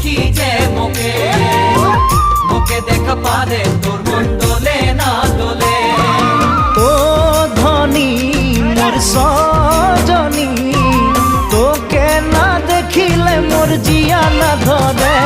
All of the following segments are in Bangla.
দেখি যে মোকে মোকে দেখা পালে তোর মন দোলে না দোলে। ও ধনী মোর সজনী তোকে না দেখিলে মোর জিয়া না ধরে।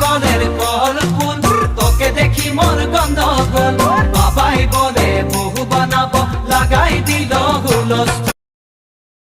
কনের পল ফুল তোকে দেখি মোর গন্ধ গোল বাবাই বলে বহু বানাবো লাগাই দিল হুলস